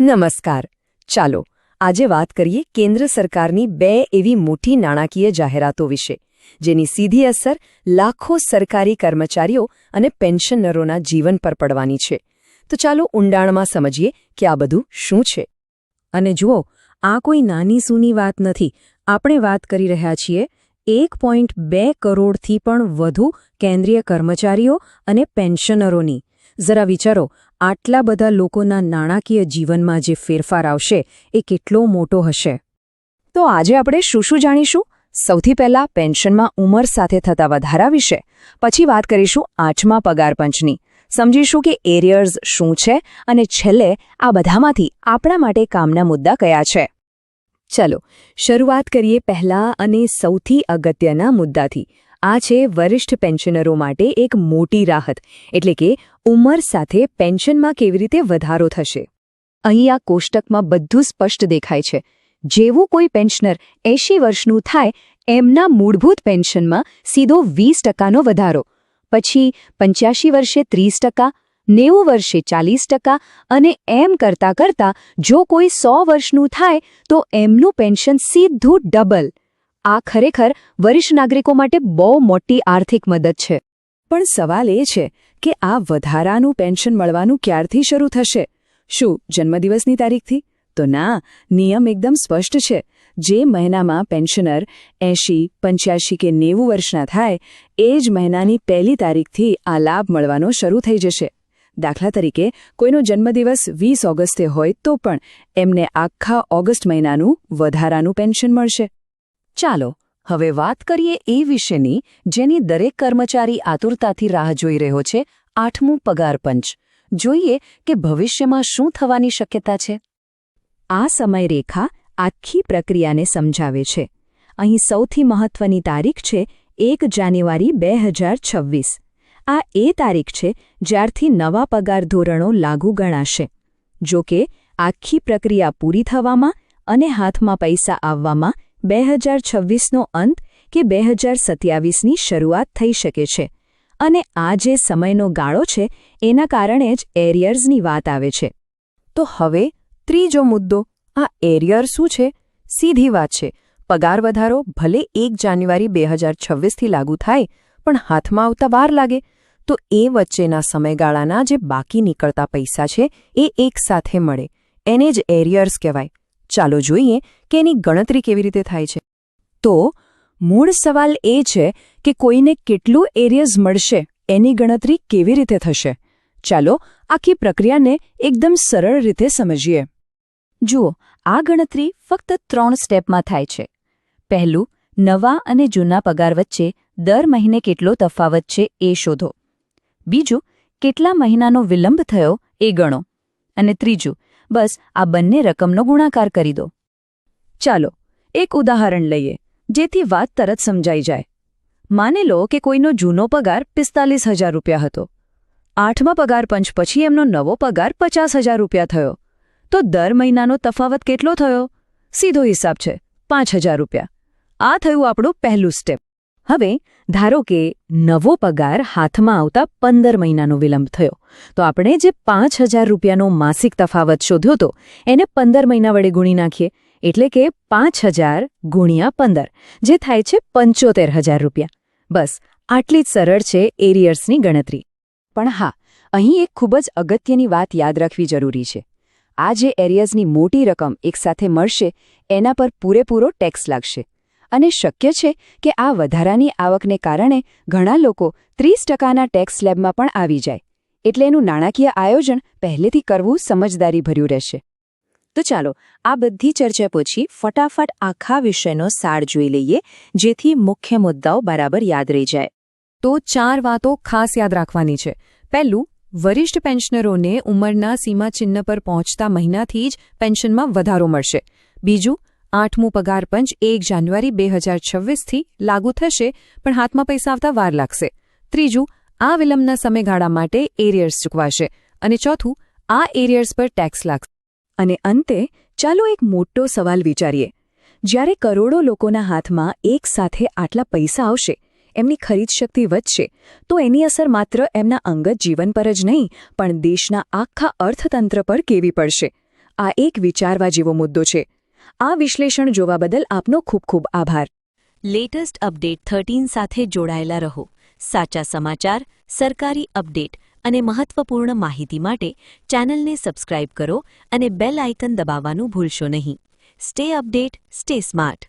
નમસ્કાર. ચાલો, આજે વાત કરીએ કેન્દ્ર સરકારની બે એવી મોટી નાણાકીય જાહેરાતો વિશે, જેની સીધી અસર લાખો સરકારી કર્મચારીઓ અને પેન્શનરોના જીવન પર પડવાની છે. તો ચાલો ઊંડાણમાં સમજીએ કે આ બધું શું છે. અને જુઓ, આ કોઈ નાની સૂની વાત નથી. આપણે વાત કરી રહ્યા છીએ એક પોઈન્ટ બે કરોડથી પણ વધુ કેન્દ્રીય કર્મચારીઓ અને પેન્શનરોની. જરા વિચારો આટલા બધા લોકોના નાણાકીય જીવનમાં જે ફેરફાર આવશે, એ કેટલો મોટો હશે? તો આજે આપણે શું શું જાણીશું? સૌથી પહેલા પેન્શનમાં ઉંમર સાથે થતા વધારા વિશે, પછી વાત કરીશું આઠમા પગાર પંચની. સમજીશું કે એરિયર્સ શું છે અને છેલ્લે આ બધામાંથી આપણા માટે કામના મુદ્દા કયા છે. ચલો, શરૂઆત કરીએ પહેલા અને સૌથી અગત્યના મુદ્દાથી. આ છે વરિષ્ઠ પેન્શનરો માટે એક મોટી રાહત, એટલે કે ઉંમર સાથે પેન્શનમાં કેવી રીતે વધારો થશે. અહીં આ કોષ્ટકમાં બધું સ્પષ્ટ દેખાય છે. જેવું કોઈ પેન્શનર એંશી વર્ષનું થાય, એમના મૂળભૂત પેન્શનમાં સીધો વીસ ટકાનો વધારો. પછી પંચ્યાસી વર્ષે ત્રીસ ટકા, નેવું વર્ષે ચાલીસ ટકા અને એમ કરતાં કરતાં જો કોઈ સો વર્ષનું થાય, તો એમનું પેન્શન સીધું ડબલ. આ ખરેખર વરિષ્ઠ નાગરિકો માટે બહુ મોટી આર્થિક મદદ છે. પણ સવાલ એ છે કે આ વધારાનું પેન્શન મળવાનું ક્યારથી શરૂ થશે? શું જન્મદિવસની તારીખથી? તો ના, નિયમ એકદમ સ્પષ્ટ છે. જે મહિનામાં પેન્શનર એંશી પંચ્યાસી કે નેવું વર્ષના થાય, એ જ મહિનાની પહેલી તારીખથી આ લાભ મળવાનો શરૂ થઈ જશે. દાખલા તરીકે, કોઈનો જન્મદિવસ વીસ ઓગસ્ટે હોય તો પણ એમને આખા ઓગસ્ટ મહિનાનું વધારાનું પેન્શન મળશે. ચાલો, હવે વાત કરીએ એ વિશેની જેની દરેક કર્મચારી આતુરતાથી રાહ જોઈ રહ્યો છે, આઠમું પગાર પંચ. જોઈએ કે ભવિષ્યમાં શું થવાની શક્યતા છે. આ સમયરેખા આખી પ્રક્રિયાને સમજાવે છે. અહીં સૌથી મહત્વની તારીખ છે એક જાન્યુઆરી બે હજાર છવ્વીસ. આ એ તારીખ છે જ્યારથી નવા પગાર ધોરણો લાગુ ગણાશે. જો કે આખી પ્રક્રિયા પૂરી થવામાં અને હાથમાં પૈસા આવવામાં બે હજાર છવ્વીસનો અંત કે બે હજાર સત્યાવીસની શરૂઆત થઈ શકે છે. અને આ જે સમયનો ગાળો છે, એના કારણે જ એરિયર્સની વાત આવે છે. તો હવે ત્રીજો મુદ્દો, આ એરિયર શું છે? સીધી વાત છે. પગાર વધારો ભલે એક જાન્યુઆરી બે હજાર છવ્વીસથી લાગુ થાય, પણ હાથમાં આવતા વાર લાગે. તો એ વચ્ચેના સમયગાળાના જે બાકી નીકળતા પૈસા છે, એ એકસાથે મળે. એને જ એરિયર્સ કહેવાય. ચાલો જોઈએ કે એની ગણતરી કેવી રીતે થાય છે. તો, મૂળ સવાલ એ છે કે કોઈને કેટલું એરિયઝ મળશે, એની ગણતરી કેવી રીતે થશે. ચાલો આખી પ્રક્રિયાને એકદમ સરળ રીતે સમજીએ. જુઓ, આ ગણતરી ફક્ત ત્રણ સ્ટેપમાં થાય છે. પહેલું, નવા અને જૂના પગાર વચ્ચે દર મહિને કેટલો તફાવત છે એ શોધો. બીજું, કેટલા મહિનાનો વિલંબ થયો એ ગણો. અને ત્રીજું બસ, આ બંને રકમનો ગુણાકાર કરી દો. ચાલો, એક ઉદાહરણ લઈએ, જેથી વાત તરત સમજાઈ જાય. માની લો કે કોઈનો જૂનો પગાર પિસ્તાલીસ હજાર રૂપિયા હતો. આઠમા પગાર પંચ પછી એમનો નવો પગાર પચાસ હજાર રૂપિયા થયો. તો દર મહિનાનો તફાવત કેટલો થયો? સીધો હિસાબ છે, પાંચ હજાર રૂપિયા. આ થયું આપણું પહેલું સ્ટેપ હવે, ધારો કે નવો પગાર હાથમાં આવતા પંદર મહિનાનો વિલંબ થયો, તો આપણે જે પાંચ હજાર રૂપિયાનો માસિક તફાવત શોધ્યો હતો એને પંદર મહિના વડે ગુણી નાખીએ, એટલે કે પાંચ હજાર ગુણ્યા પંદર, જે થાય છે પંચોતેર હજાર રૂપિયા. બસ, આટલી જ સરળ છે એરિયર્સની ગણતરી. પણ હા, અહીં એક ખૂબ જ અગત્યની વાત યાદ રાખવી જરૂરી છે. આ જે એરિયર્સની મોટી રકમ એકસાથે મળશે, એના પર પૂરેપૂરો ટેક્સ લાગશે. અને શક્ય છે કે આ વધારાની આવકને કારણે ઘણા લોકો ત્રીસ ટકાના ટેક્સ સ્લેબમાં પણ આવી જાય. એટલે એનું નાણાકીય આયોજન પહેલેથી કરવું સમજદારીભર્યું રહેશે. તો ચાલો, આ બધી ચર્ચા પછી ફટાફટ આખા વિષયનો સાર જોઈ લઈએ, જેથી મુખ્ય મુદ્દાઓ બરાબર યાદ રહી જાય. તો ચાર વાતો ખાસ યાદ રાખવાની છે. પહેલું, વરિષ્ઠ પેન્શનરોને ઉંમરના સીમાચિહ્ન પર પહોંચતા મહિનાથી જ પેન્શનમાં વધારો મળશે. બીજું આઠમું પગાર પંચ એક જાન્યુઆરી બે હજાર છવ્વીસથી લાગુ થશે, પણ હાથમાં પૈસા આવતા વાર લાગશે. ત્રીજું, આ વિલંબના સમયગાળા માટે એરિયર્સ ચૂકવાશે અને ચોથું, આ એરિયર્સ પર ટેક્સ લાગશે. અને અંતે, ચાલો એક મોટો સવાલ વિચારીએ. જ્યારે કરોડો લોકોના હાથમાં એક સાથે આટલા પૈસા આવશે, એમની ખરીદ શક્તિ વધશે, તો એની અસર માત્ર એમના અંગત જીવન પર જ નહીં, પણ દેશના આખા અર્થતંત્ર પર કેવી પડશે? આ એક વિચારવા જેવો મુદ્દો છે. આ વિશ્લેષણ જોવા બદલ આપનો ખૂબ ખૂબ આભાર. લેટેસ્ટ અપડેટ થર્ટીન સાથે જોડાયેલા રહો. સાચા સમાચાર, સરકારી અપડેટ અને મહત્વપૂર્ણ માહિતી માટે ચેનલને સબસ્ક્રાઇબ કરો અને બેલ આઇકન દબાવવાનું ભૂલશો નહીં. Stay updated, stay smart.